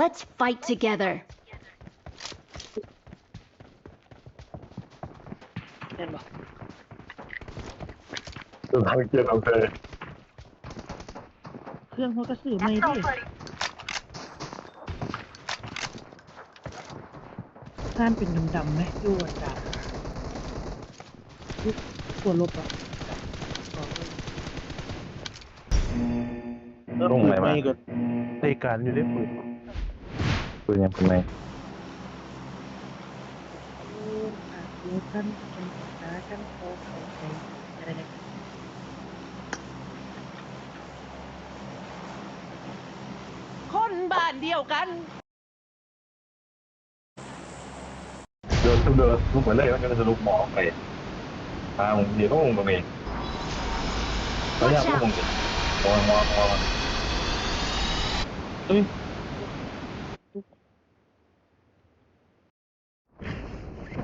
Let's fight together. เห็นบ่สุดท้ายเกียร์โอเคเครื่องเขาก็ซื้อไม่ดิท่านเป็นดำๆไหมดูอากาศยุคตัวลบอะลงไหนมาก็ในการอยู่ได้ปืน ปืนยังเป็นไงดูท่านเป็นภาษาท่านโตเขาไปอะไรนะคนบ้านเดียวกัน เดินทุกเดินลุกไปเลยมันก็จะลุกหมอไปทางเดี๋ยวต้องลงตรงนี้แล้วอยากลงตรงนี้มองมองมองเฮ้ย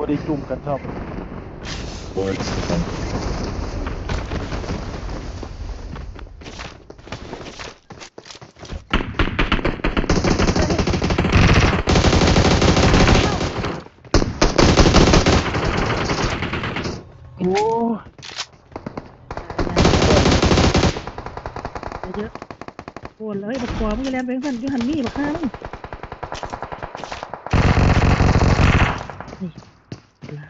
บริจุ่มกันชอบโอ้ยโอ้เยอะโอนเลยบักกวามึงจะเรียนไปสั่นยูหันนี่บักข้ามึงนี่ลา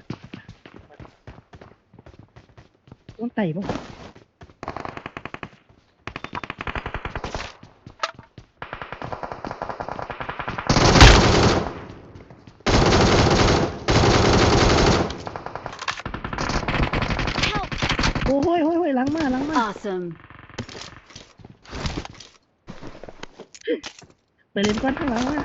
ต้นไต่บ่โอ้ยโอ้ยโอ้ยหล้างมาหล้างมา Awesome. ไปเล่นก้อนข้างหลังมา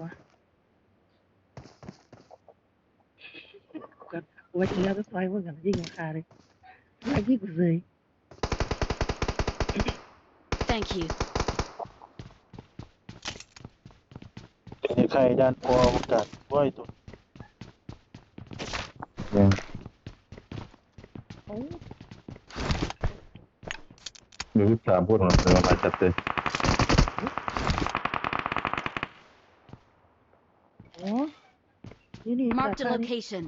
ว้าก็ ไว้ทีแล้วก็ซอยพวกกันยิ่งราคาเลยไม่ยิ่งกูเลย Thank you. ในใครด้านพอโอกาสไหวตัวยังโอ้ มีวิชาพูดของเรามาจัดเลยโหนี่นี่ Marked a แต่ตานี่ location.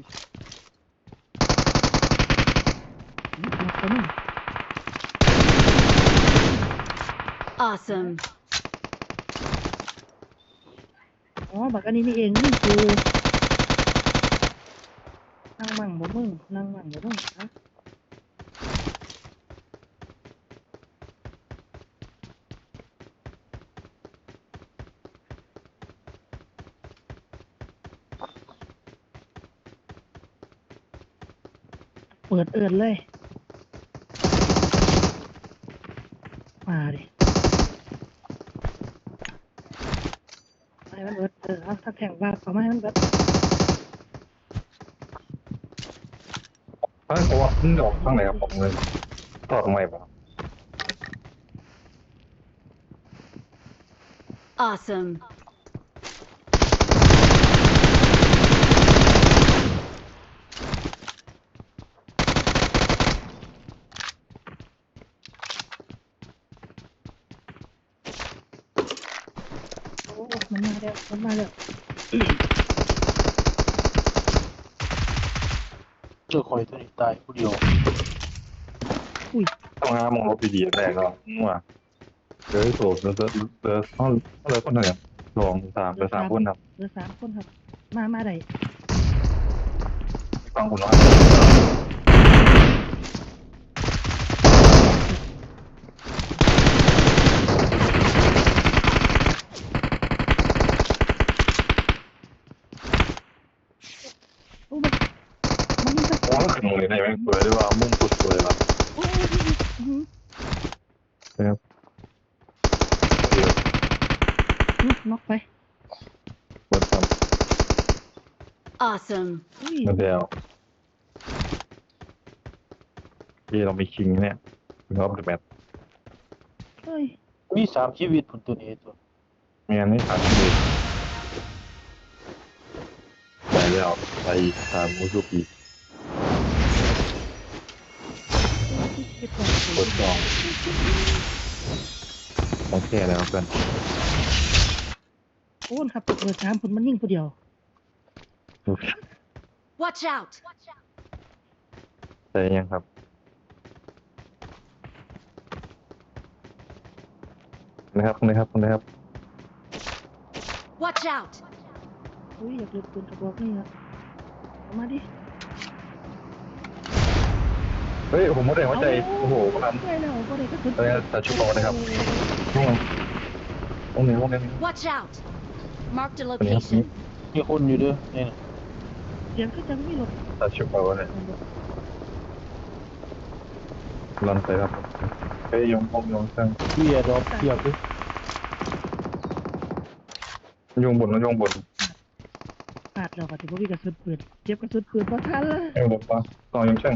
เอาไปมึง Awesome. อ๋อบักอันนี้นี่เองนี่กูนั่งมั่งบ่มึงนั่งมั่งบ่มึงฮะเปิดเอินเลย มาดิให้มันเบิดเออเอา ถ้าแข่งว่าเขาไม่ให้มันเบิดถ้าเขาว่ามึงออกข้างไหนกับผมเลยต่อทำไมบ้าง Awesome. โอ้ มันมาแล้วมันมาแล้วเจอคอยตัวนี้ตายผู้เดียวต้องหามองรถดีๆแรกก็มั่วเจอโถเจอเจอเจอห้องเลยคนหนึ่งสองสามเจอสามคนครับเหลือสามคนครับ มามาได้ฟังคุณน้อย โอ้มันมัน มีสักโอ้แล้วขึ้นเลยได้ไหมเปิดได้ว่ามุ่งสุดเลยครับโอ้ยอื้อหือเดี๋ยวน็อกไป เปิดท Awesome. อุ้ยำมาเดียวที่เรามีคิงเนี่ยรอบเดอะแมทเฮ้ยมีสามชีวิตผลตัวนี้ตัวมีอันนี้สามชีวิตไปแล้วไปตามมูซูปี กดจองโอเคแล้วเพื่อนโอ้นครับเปิดสามผลมันยิ่งผู้เดียว Watch out! ใช่ยังครับนะครับนะครับนะครับ Watch out! อุ้ยอยากเล่นปืนกระบอกนี่อะเอามาดิ เฮ้ยผมไม่ได้หัวใจโอ้โหพลันได้แล้วก็ได้ก็ถึงเออแต่ชุดโตนะครับช่วงตรงนี้ตรงนี้ Watch out! Marked a Can you help me? location. มีคนอยู่เด้อเนี่ยเสียงก็จะไม่หลบแต่ชุดโตเลยรันไปครับเฮ้ยยงพงยงช่างเบียร์ดรอปเทียบดิยงบนแล้วยงบนปาดเราก็ถือว่ามีกระสุนปืนเจ็บกระสุนปืนพอทันละเอ้ยบอกว่าต่อยงช่าง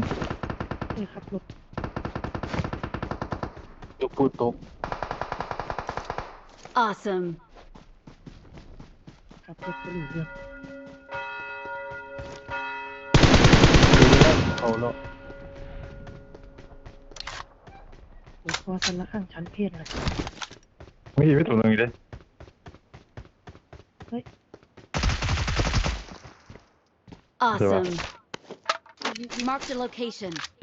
นี่ครับรถยกพูดตก Awesome. ขับรถไปหลู่เรื่องเขาแล้วรถพอสันละข้างชั้นเพศเลยไม่ดีไม่ถูกเลยดิ Awesome. Marked a location. เอาค่าทุกสองหัวใจเขาไปไว้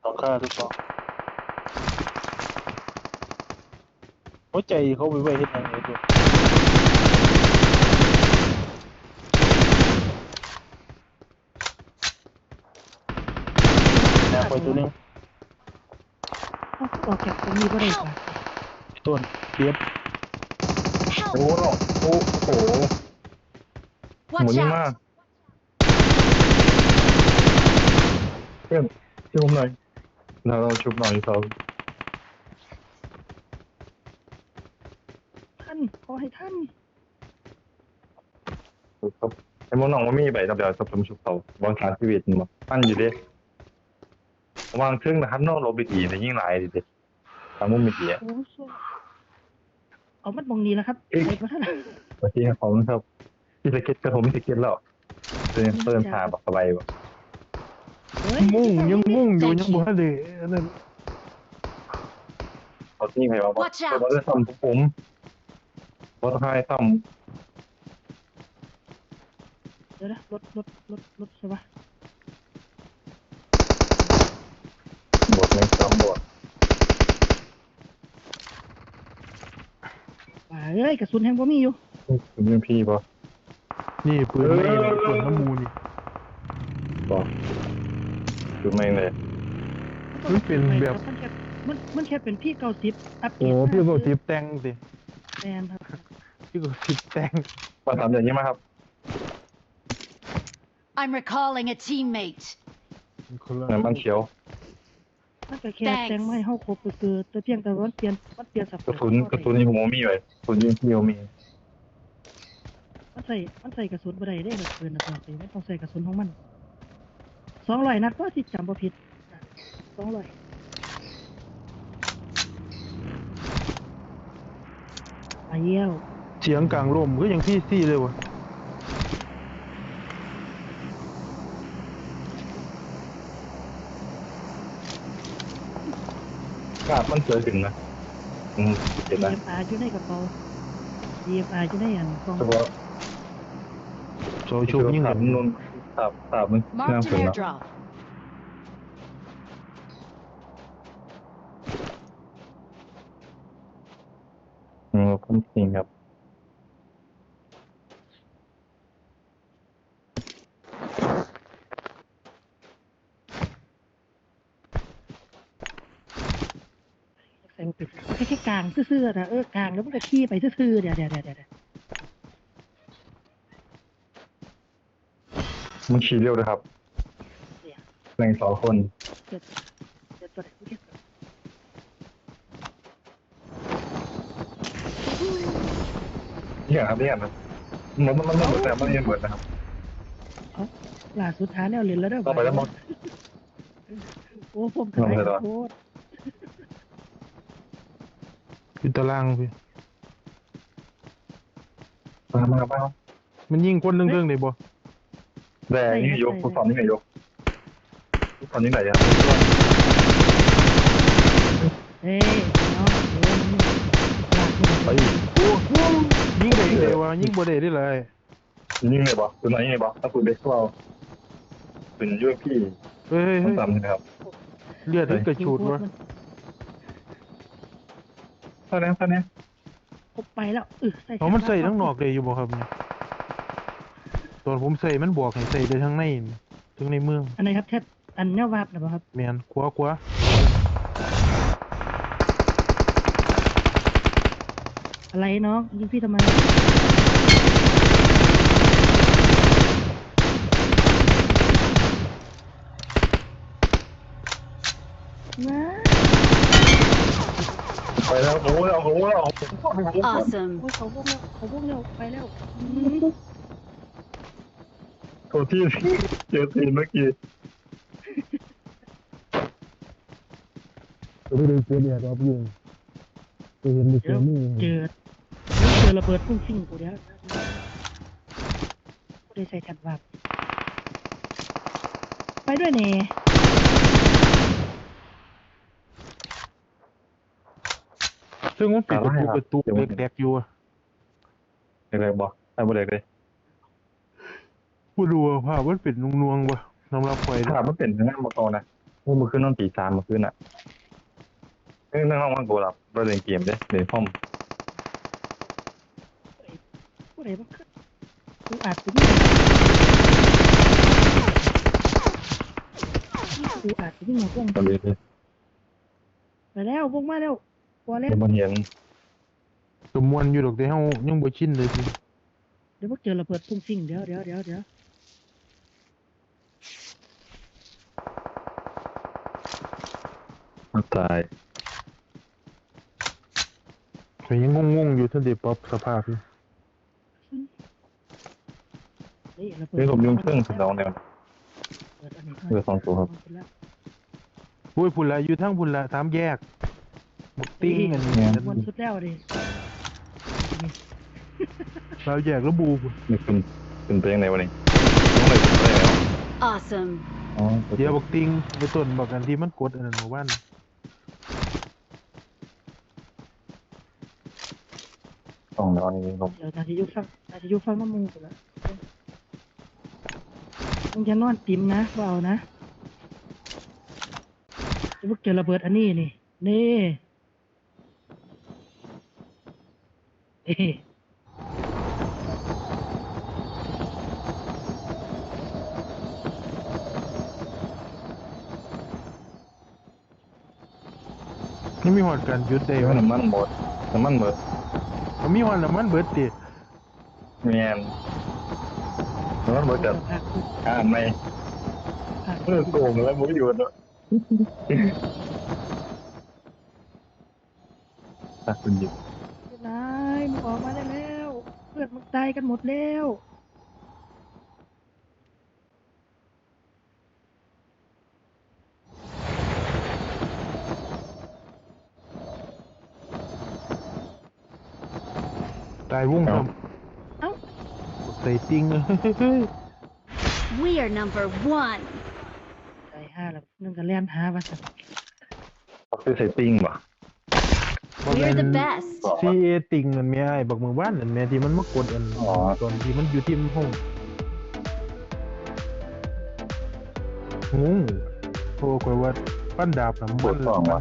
เฮ็ดหยังไงตัวแอบไปตัวหนึงเอาออกจากตรงนี้ก็ได้ป่ะต้นเบียบโอ้โหโอ้โหหมุน Watch ยิ่งมาก out! เพื่อนช่วยผมหน่อย เราเราชุบหน่อยเขาท่านขอให้ท่าน ครับไอ้โมน้องว่ามีใบรับเดียวสับสมชุบเขาวางฐานชีวิตมาปั้นอยู่ดิวางเครื่องนะครับนอกลบไปทีแต่ยิ่งหลายดิตามมุมมีเดียโอ้โหเอามัดมองนี้แล้วครับเอ้ยไปมาท่านสวัสดีครับผมครับพี่สเก็ตกระผมไม่สเก็ตแล้วเติมเติมทาบักสบายบ่เฮ้ย มุ่งยังมุ่งอยู่ Thank ยังบ่ทันได้อันนั้นเขาที่ใครว่า Watch out ว่าจะทำผมว่าต้องให้ทเดี๋ยวนะรถรถรถรถใช่ปะำบทในซ้ำบทป่าเอ้ยกระสุนแห่งบ่มีอยู่คุณพี่พี่ป่ะนี่ปืนไม่เลยปืนน้ำมูนี่บอก คือไม่เลยมันเป็นแบบ มันแค่มันมันแค่เป็นพี่เกาสิบอัปเกรโอ้ดพี่ก็สิบแต่งสิแมนครับพี่ก็สิบแต่งมาทำอย่างนี้มาครับ I'm recalling a teammate. คนละน้ำมันเขียวมันก็แค่ Thanks แต่งไม่ให้เฮาครบก็คือแต่เพียงแต่ว่ามันเปลี่ยนมันเปลี่ยนสับกระสุนกระสุนนี่ผมมีไว้กระสุนยิงพี่ผมมีมันใส่มันใส่กระสุนบ่ได้เด้แบบปืนน่ะบอกเลยมันต้องใส่กระสุนของมัน 200นัดก็สิจำบ่ผิด200ไปเยี่ยวเสียงกลางลมก็ยังพี่ซี่เลยวะกาดมันเสือขึ้นนะอืมเห็นไหม DFR อยู่ในกระเป๋า DFR อยู่ในอันกล่อง เฉพาะโซชูยิ่งถาเห็มนนน ถามถามมันน่า Marked สน an นะ airdrop. อืมผมจริงครับใส่บ่ผิดแค่แค่กลางซื่อๆนะเออกลางแล้วมันก็ขี้ไปซื่อๆเดี๋ยวเดี๋ยวเดี๋ยวเดี๋ยว มันขี่เร็วนะครับแรงสองคนเนี่ยครับเนี่ยนะมันมันมันมันเหมือนแต่มันยังเหมือนนะครับหล่าสุดท้ายแล้วเรียนแล้วเด้อต่อไปแล้วมั้งโอ้ผมก็ได้ลงไปแล้วโคตรอยู่ตารางพี่มามามามันยิงคนเรื่องๆเลยบ่ แต่นี่ยกผู้สอนนี่ไงยกผู้สอนนี่ไหนอะเอ้ยน้องเอ้ยมันลากขึ้นไปโอ้ยิงได้เลยวะยิงบ่ได้ได้เลยยิงเลยบ่ตัวไหนยิงเลยบ่ถ้าคุณเบสเราเป็นยูเอพี่เฮ้ยเฮ้ต้อยงตามใช่ไหมครับเลือดมันกระยิงชูดโคตวะรมันเท่านั้นเท่านั้น ผมไปแล้วเออใส่เอามันใส่ทั้งนอกเลยอยู่บ่ครับเนี่ย ตอนผมใส่มันบวกให้ใส่ได้ทั้งในทั้งในเมืองอันไหนครับแทบอันแนววาบนะบ่ครับแมนขวาขวาอะไรน้องยิงพี่ทำไมว้าไปแล้วโอ้โหโอ้โหโอ้โห Awesome. โอ้ยเขาพวกแล้วเขาพวกแล้วไปแล้ว อืมโทษที่เจอทีนเมื่อกี้ไม่ได้เสียเลือดรอบยิงเห็นดิเดี๋ยวเจอเจอระเบิดพุ่งซิ่งกูเดี๋ยวกูได้ใส่แทนวาบไปด้วยเน่ซึ่งมันปิดประตูประตูเล็กแดกอยู่อะเด็กๆบ่ไอ้บ่เด็กเลย บ่รู้ว่าภาพมันเป็นนวงๆบ่สำหรับข่อยเด้ถ้าอมันเป็นหน้ามาก่อนนะว่ามันขึ้นนอนตีสามมาขึ้นอะเรื่องนั่งห้องมันกูหลับเราเล่นเกมเด้เล่นห้องกูได้บ้างกูอาจกูไม่กูอาจจะวิ่งมาวงตอนนี้ไปแล้ววงมาแล้วพอแล้วเดี๋ยวมันเห็นสมมวนอยู่ดอกแต่เฮายังบ่ชินเลยสิเดี๋ยวพวกเจอระเบิดพุ่งซิ่งเดี๋ยวเดี๋ยวเดี๋ยวเดี๋ยว มัน ตายข่อยยังงงๆอยู่ทันได้ปรับสภาพอยู่นี่ระเบิดเรื่องผมยุ่งเครื่องสุดแล้วเนี่ยเปิดอันนี้เหลือสองตัวครับโอ้ยพุ่นละอยู่ทางพุ่นละสามแยกบักติ้งอันนี้เนี่ยวันสุดแล้วดิสามแยกแล้วบูพุ่นนี่ขึ้นขึ้นไปยังไงวะนี่ต้องเลยขึ้นไปแล้ว Awesome. อ๋อเดี๋ยวบักติ้งไปต้นบักอันที่มันกดอันนั้นเมื่อวาน ต้องแล้วนี่ผมเดี๋ยวนาทียุฟังนาทียุฟังน้ำมูกแล้วมึงจะนอนติมนะเบเอานะเดี๋ยวพวกเจอระเบิดอันนี้นี่นี่เอ้นี่มีหอดการหยุดได้เดี๋ยววะน้ำมันหมดน้ำมันหมด มันมีหอดน้ำมันเบิดติเงียนน้ำมันหมดจัดภาคพื้นอ่านไหมภาคเออโกงแล้วมึงอยู่เนอะตัดคุณยิบนายมึงออกมาได้แล้ว เพื่อนมึงตายกันหมดแล้ว ตายวงครับเอ้า ใส่ติ้ง We are number one. ตายห้าแล้วนึงกันเล่นหาว่าสัตว์เขาคือใส่ติ้งป่ะ We're the best. ซีเอติงมันแม่ไอ้บักมือบ้านนั่นแม่ที่มันมากดอันอ๋อ ตอนที่มันอยู่ที่ห้องงงโทรคอยว่าปั้นดาบนะมันปั้น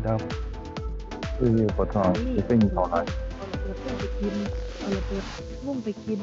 ดาบคือปวดท้องที่ติ้งเขาให้ เอาระเบิดพุ่งไปกิน เอาระเบิดพุ่งไปกิน